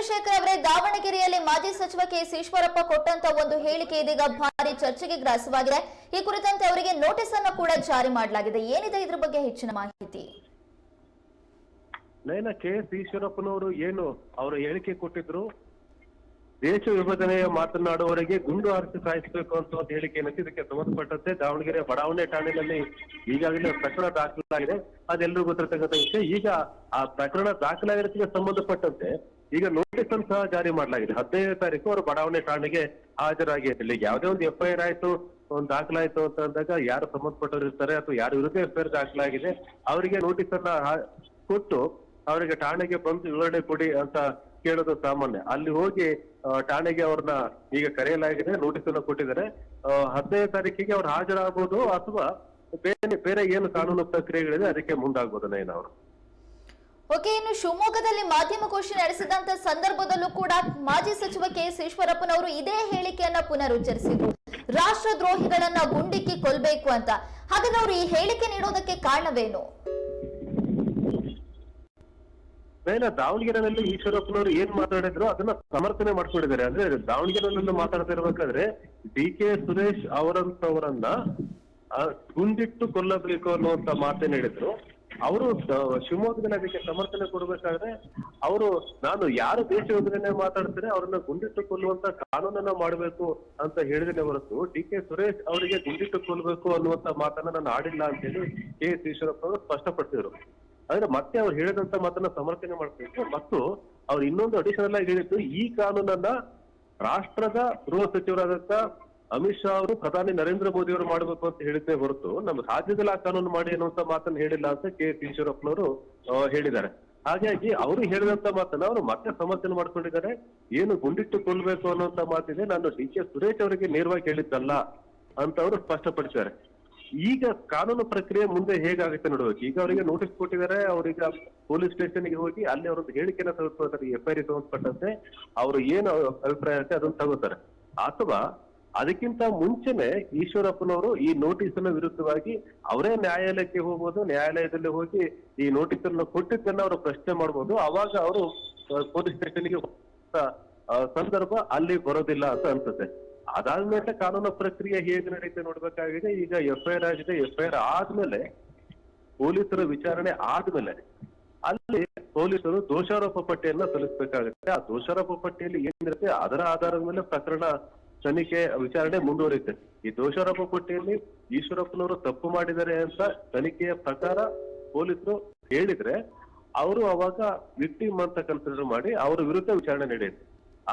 ಚಂದ್ರಶೇಖರ್ ಅವರೇ ದಾವಣಗೆರೆಯಲ್ಲಿ ಮಾಜಿ ಸಚಿವ ಕೆ ಸಿ ಈಶ್ವರಪ್ಪ ಕೊಟ್ಟಂತ ಒಂದು ಹೇಳಿಕೆ ಇದೀಗ ಭಾರಿ ಚರ್ಚೆಗೆ ಗ್ರಾಸವಾಗಿದೆ. ಈ ಕುರಿತಂತೆ ಅವರಿಗೆ ನೋಟಿಸ್ ಅನ್ನು ಕೂಡ ಜಾರಿ ಮಾಡಲಾಗಿದೆ. ಏನಿದೆ ಇದ್ರ ಬಗ್ಗೆ ಹೆಚ್ಚಿನ ಮಾಹಿತಿ? ನಯನ ಕೆ ಎಸ್ ಈಶ್ವರಪ್ಪನವರು ಏನು ಅವರು ಹೇಳಿಕೆ ಕೊಟ್ಟಿದ್ರು? ದೇಶ ವಿಭಜನೆಯ ಮಾತನಾಡುವವರಿಗೆ ಗುಂಡು ಹಾರಿಸಿ ಸಾಯಿಸಬೇಕು ಅಂತ ಒಂದು ಹೇಳಿಕೆ ಏನಂತೆ ಇದಕ್ಕೆ ಸಂಬಂಧಪಟ್ಟಂತೆ ದಾವಣಗೆರೆ ಬಡಾವಣೆ ಠಾಣೆಯಲ್ಲಿ ಈಗಾಗಲೇ ಪ್ರಕರಣ ದಾಖಲಾಗಿದೆ. ಅದೆಲ್ಲರಿಗೂ ಗೊತ್ತಿರತಕ್ಕಂಥ ವಿಷಯ. ಈಗ ಆ ಪ್ರಕರಣ ದಾಖಲಾಗಿರೋದಕ್ಕೆ ಸಂಬಂಧಪಟ್ಟಂತೆ ಈಗ ನೋಟಿಸ್ ಅನ್ನು ಸಹ ಜಾರಿ ಮಾಡಲಾಗಿದೆ. ಹದಿನೈದನೇ ತಾರೀಕು ಅವರು ಬಡಾವಣೆ ಠಾಣೆಗೆ ಹಾಜರಾಗಿ ಇಲ್ಲಿ ಯಾವುದೇ ಒಂದು ಎಫ್ ಐ ಆರ್ ಆಯ್ತು, ಒಂದು ದಾಖಲಾಯಿತು ಅಂತ ಅಂದಾಗ ಯಾರು ಸಂಬಂಧಪಟ್ಟವರು ಇರ್ತಾರೆ ಅಥವಾ ಯಾರ ವಿರುದ್ಧ ಎಫ್ ಐ ಆರ್ ದಾಖಲಾಗಿದೆ, ಅವರಿಗೆ ನೋಟಿಸ್ ಅನ್ನ ಕೊಟ್ಟು ಅವರಿಗೆ ಠಾಣೆಗೆ ಬಂದು ವಿವರಣೆ ಕೊಡಿ ಅಂತ ಕೇಳೋದು ಸಾಮಾನ್ಯ. ಅಲ್ಲಿ ಹೋಗಿ ಠಾಣೆಗೆ ಅವ್ರನ್ನ ಈಗ ಕರೆಯಲಾಗಿದೆ ನೋಟಿಸ್ ಅನ್ನು ಕೊಟ್ಟಿದ್ದಾರೆ. ಹದಿನೈದು ತಾರೀಕಿಗೆ ಅವ್ರು ಹಾಜರಾಗಬಹುದು ಅಥವಾ ಬೇರೆ ಬೇರೆ ಏನು ಕಾನೂನು ಪ್ರಕ್ರಿಯೆಗಳಿದೆ ಅದಕ್ಕೆ ಮುಂದಾಗಬಹುದು ನಯನ ಅವರು. ಓಕೆ, ಇನ್ನು ಶಿವಮೊಗ್ಗದಲ್ಲಿ ಮಾಧ್ಯಮಗೋಷ್ಠಿ ನಡೆಸಿದಂತ ಸಂದರ್ಭದಲ್ಲೂ ಕೂಡ ಮಾಜಿ ಸಚಿವ ಕೆ ಎಸ್ ಈಶ್ವರಪ್ಪನವರು ಇದೇ ಹೇಳಿಕೆಯನ್ನ ಪುನರುಚ್ಚರಿಸಿದ್ರು. ರಾಷ್ಟ್ರದ್ರೋಹಿಗಳನ್ನ ಗುಂಡಿಕ್ಕಿ ಕೊಲ್ಬೇಕು ಅಂತ. ಹಾಗಾದ್ರೆ ಅವರು ಈ ಹೇಳಿಕೆ ನೀಡೋದಕ್ಕೆ ಕಾರಣವೇನು? ದಾವಣಗೆರೆಯಲ್ಲಿ ದಾವಣಗೆರೆನಲ್ಲಿ ಈಶ್ವರಪ್ಪನವರು ಏನ್ ಮಾತಾಡಿದ್ರು ಅದನ್ನ ಸಮರ್ಥನೆ ಮಾಡ್ಕೊಂಡಿದ್ದಾರೆ. ಅಂದ್ರೆ ದಾವಣಗೆರೆನಲ್ಲಿ ಮಾತಾಡ್ತಿರ್ಬೇಕಾದ್ರೆ ಡಿ ಕೆ ಸುರೇಶ್ ಅವರಂತವರನ್ನ ಗುಂಡಿಟ್ಟು ಕೊಲ್ಲಬೇಕು ಅನ್ನುವಂತ ಮಾತೇನ್ ಹೇಳಿದ್ರು ಅವರು ಶಿವಮೊಗ್ಗದಲ್ಲಿ ಅದಕ್ಕೆ ಸಮರ್ಥನೆ ಕೊಡ್ಬೇಕಾದ್ರೆ ಅವರು, ನಾನು ಯಾರು ದೇಶ ವಿಭಜನೆ ಮಾತಾಡ್ತಾರೆ, ಅವ್ರನ್ನ ಗುಂಡಿಟ್ಟು ಕೊಲ್ಲುವಂತ ಕಾನೂನನ್ನ ಮಾಡಬೇಕು ಅಂತ ಹೇಳಿದ್ರೆ ಹೊರತು ಡಿ ಕೆ ಸುರೇಶ್ ಅವರಿಗೆ ಗುಂಡಿಟ್ಟು ಕೊಲ್ಲಬೇಕು ಅನ್ನುವಂತ ಮಾತನ್ನ ನಾನು ಆಡಿಲ್ಲ ಅಂತೇಳಿ ಕೆ ಎಸ್ ಈಶ್ವರಪ್ಪ ಅವರು ಸ್ಪಷ್ಟಪಡಿಸಿದ್ರು. ಆದ್ರೆ ಮತ್ತೆ ಅವ್ರು ಹೇಳಿದಂತ ಮಾತನ್ನ ಸಮರ್ಥನೆ ಮಾಡ್ತಿದ್ರು ಮತ್ತು ಅವ್ರು ಇನ್ನೊಂದು ಅಡಿಷನಲ್ ಆಗಿ ಹೇಳಿದ್ದು, ಈ ಕಾನೂನನ್ನ ರಾಷ್ಟ್ರದ ಗೃಹ ಸಚಿವರಾದಂತ ಅಮಿತ್ ಶಾ ಅವರು ಪ್ರಧಾನಿ ನರೇಂದ್ರ ಮೋದಿ ಅವರು ಮಾಡಬೇಕು ಅಂತ ಹೇಳಿದ್ದೇ ಹೊರತು ನಮ್ಮ ರಾಜ್ಯದಲ್ಲಿ ಆ ಕಾನೂನು ಮಾಡಿ ಅನ್ನುವಂತ ಮಾತನ್ನ ಹೇಳಿಲ್ಲ ಅಂತ ಕೆ ಎಸ್ ಈಶ್ವರಪ್ಪನವರು ಹೇಳಿದ್ದಾರೆ. ಹಾಗಾಗಿ ಅವರು ಹೇಳಿದಂತ ಮಾತನ್ನ ಅವರು ಮತ್ತೆ ಸಮರ್ಥನೆ ಮಾಡ್ಕೊಂಡಿದ್ದಾರೆ. ಏನು ಗುಂಡಿಟ್ಟು ಕೊಲ್ಬೇಕು ಅನ್ನುವಂತ ಮಾತಿದೆ. ನಾನು ಡಿ ಕೆ ಸುರೇಶ್ ಅವರಿಗೆ ನೇರವಾಗಿ ಹೇಳಿದ್ದಲ್ಲ ಅಂತ ಅವರು ಸ್ಪಷ್ಟಪಡಿಸಿದ್ದಾರೆ. ಈಗ ಕಾನೂನು ಪ್ರಕ್ರಿಯೆ ಮುಂದೆ ಹೇಗಾಗುತ್ತೆ ನೋಡ್ಬೇಕು? ಈಗ ಅವರಿಗೆ ನೋಟಿಸ್ ಕೊಟ್ಟಿದ್ದಾರೆ, ಅವರೀಗ ಪೊಲೀಸ್ ಸ್ಟೇಷನ್ಗೆ ಹೋಗಿ ಅಲ್ಲಿ ಅವರೊಂದು ಹೇಳಿಕೆನ ತೆಗೆದುಕೊಳ್ತಾರೆ ಎಫ್ ಐ ಆರ್ ಸಂಬಂಧಪಟ್ಟಂತೆ. ಅವರು ಏನು ಅಭಿಪ್ರಾಯ ಇರುತ್ತೆ ಅದನ್ನು ತಗೋತಾರೆ. ಅಥವಾ ಅದಕ್ಕಿಂತ ಮುಂಚೆನೆ ಈಶ್ವರಪ್ಪನವರು ಈ ನೋಟಿಸ್ ಅನ್ನ ವಿರುದ್ಧವಾಗಿ ಅವರೇ ನ್ಯಾಯಾಲಯಕ್ಕೆ ಹೋಗ್ಬೋದು, ನ್ಯಾಯಾಲಯದಲ್ಲಿ ಹೋಗಿ ಈ ನೋಟಿಸ್ ಅನ್ನು ಕೊಟ್ಟಿದ್ದನ್ನ ಅವರು ಪ್ರಶ್ನೆ ಮಾಡ್ಬೋದು. ಅವಾಗ ಅವರು ಪೊಲೀಸ್ ಸ್ಟೇಷನ್ಗೆ ಸಂದರ್ಭ ಅಲ್ಲಿ ಬರೋದಿಲ್ಲ ಅಂತ ಅನ್ಸುತ್ತೆ. ಅದಾದ್ಮೇಲೆ ಕಾನೂನು ಪ್ರಕ್ರಿಯೆ ಹೇಗೆ ನಡೀತೆ ನೋಡ್ಬೇಕಾಗಿದೆ. ಈಗ ಎಫ್ ಐ ಆರ್ ಆಗಿದೆ. ಎಫ್ ಐ ಆರ್ ಆದ್ಮೇಲೆ ಪೊಲೀಸರ ವಿಚಾರಣೆ ಆದ್ಮೇಲೆ ಅಲ್ಲಿ ಪೊಲೀಸರು ದೋಷಾರೋಪ ಪಟ್ಟಿಯನ್ನ ಸಲ್ಲಿಸಬೇಕಾಗುತ್ತೆ. ಆ ದೋಷಾರೋಪ ಪಟ್ಟಿಯಲ್ಲಿ ಏನಿರುತ್ತೆ ಅದರ ಆಧಾರದ ಮೇಲೆ ಪ್ರಕರಣ ತನಿಖೆ ವಿಚಾರಣೆ ಮುಂದುವರಿಯುತ್ತೆ. ಈ ದೋಷಾರೋಪ ಪಟ್ಟಿಯಲ್ಲಿ ಈಶ್ವರಪ್ಪನವರು ತಪ್ಪು ಮಾಡಿದ್ದಾರೆ ಅಂತ ತನಿಖೆಯ ಪ್ರಕಾರ ಪೊಲೀಸರು ಹೇಳಿದ್ರೆ ಅವರು ಅವಾಗ ವಿಕ್ಟಿಮ್ ಅಂತ ಕನ್ಸಿಡರ್ ಮಾಡಿ ಅವರ ವಿರುದ್ಧ ವಿಚಾರಣೆ ನಡೆಯುತ್ತೆ.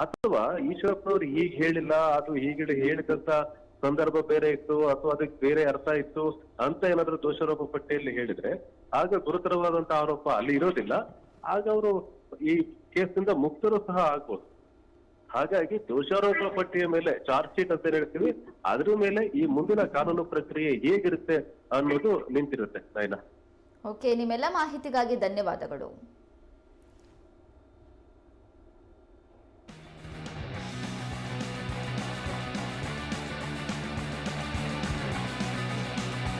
ಅಥವಾ ಈಶ್ವರಪ್ಪನವರು ಹೀಗೆ ಹೇಳಿಲ್ಲ ಅಥವಾ ಹೀಗೆ ಹೇಳಿದಂತ ಸಂದರ್ಭ ಬೇರೆ ಇತ್ತು, ಅಥವಾ ಅದಕ್ಕೆ ಬೇರೆ ಅರ್ಥ ಇತ್ತು ಅಂತ ಏನಾದ್ರೂ ದೋಷಾರೋಪ ಪಟ್ಟಿಯಲ್ಲಿ ಹೇಳಿದ್ರೆ ಆಗ ಗುರುತರವಾದಂತ ಆರೋಪ ಅಲ್ಲಿ ಇರೋದಿಲ್ಲ. ಆಗ ಅವರು ಈ ಕೇಸ್ನಿಂದ ಮುಕ್ತರು ಸಹ ಆಗ್ಬೋದು. ಹಾಗಾಗಿ ದೋಷಾರೋಪ ಪಟ್ಟಿಯ ಮೇಲೆ ಚಾರ್ಜ್ ಶೀಟ್ ಅಂತ ಹೇಳ್ತೀವಿ. ಅದ್ರ ಮೇಲೆ ಈ ಮುಂದಿನ ಕಾನೂನು ಪ್ರಕ್ರಿಯೆ ಹೇಗಿರುತ್ತೆ ಅನ್ನೋದು ನಿಂತಿರುತ್ತೆ, ನಯನ. ಓಕೆ ನಿಮ್ಮೆಲ್ಲ ಮಾಹಿತಿಗಾಗಿ ಧನ್ಯವಾದಗಳು.